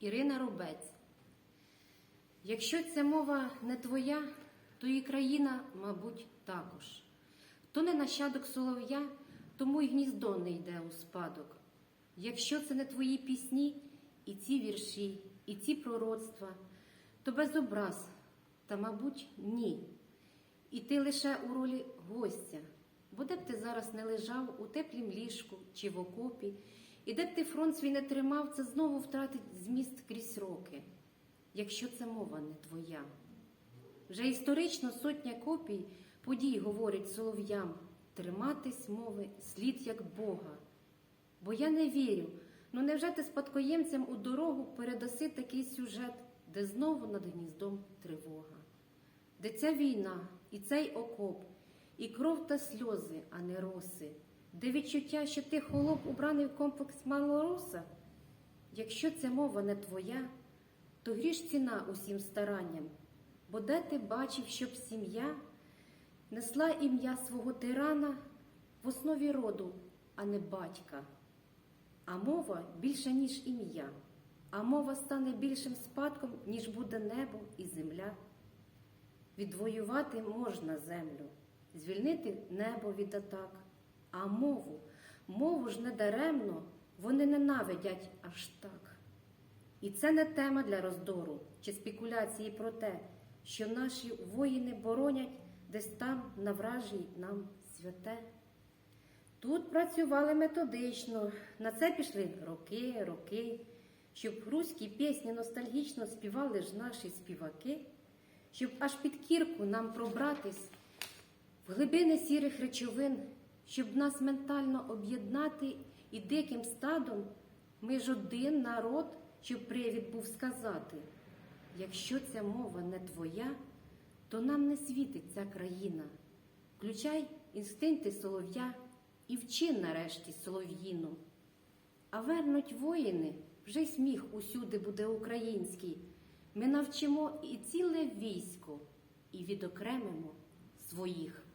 Ірина Рубець. Якщо ця мова не твоя, то і країна, мабуть, також. Хто не нащадок солов'я, тому й гніздо не йде у спадок. Якщо це не твої пісні, і ці вірші, і ці пророцтва, то без образ, та, мабуть, ні. І ти лише у ролі гостя, бо де б ти зараз не лежав у теплім ліжку чи в окопі, і де б ти фронт свій не тримав, це знову втратить зміст крізь роки, якщо це мова не твоя. Вже історично сотня копій подій говорить солов'ям триматись мови слід як Бога. Бо я не вірю, ну невже ти спадкоємцям у дорогу передаси такий сюжет, де знову над гніздом тривога, де ця війна і цей окоп, і кров та сльози, а не роси, де відчуття, що ти холоп убраний в комплекс малороса? Якщо ця мова не твоя, то гріш ціна усім старанням, бо де ти бачив, щоб сім'я несла ім'я свого тирана в основі роду, а не батька. А мова більша, ніж ім'я, а мова стане більшим спадком, ніж буде небо і земля. Відвоювати можна землю, звільнити небо від атак, а мову, мову ж не даремно вони ненавидять аж так. І це не тема для роздору чи спекуляції про те, що наші воїни боронять десь там на вражій нам святе. Тут працювали методично, на це пішли роки, роки, щоб руські пісні ностальгічно співали ж наші співаки, щоб аж під кірку нам пробратись глибини сірих речовин, щоб нас ментально об'єднати і диким стадом ми ж один народ, щоб привід був сказати. Якщо ця мова не твоя, то нам не світить ця країна. Включай інстинкти солов'я і вчи нарешті солов'їну. А вернуть воїни, вже й сміх усюди буде український. Ми навчимо і ціле військо, і відокремимо своїх.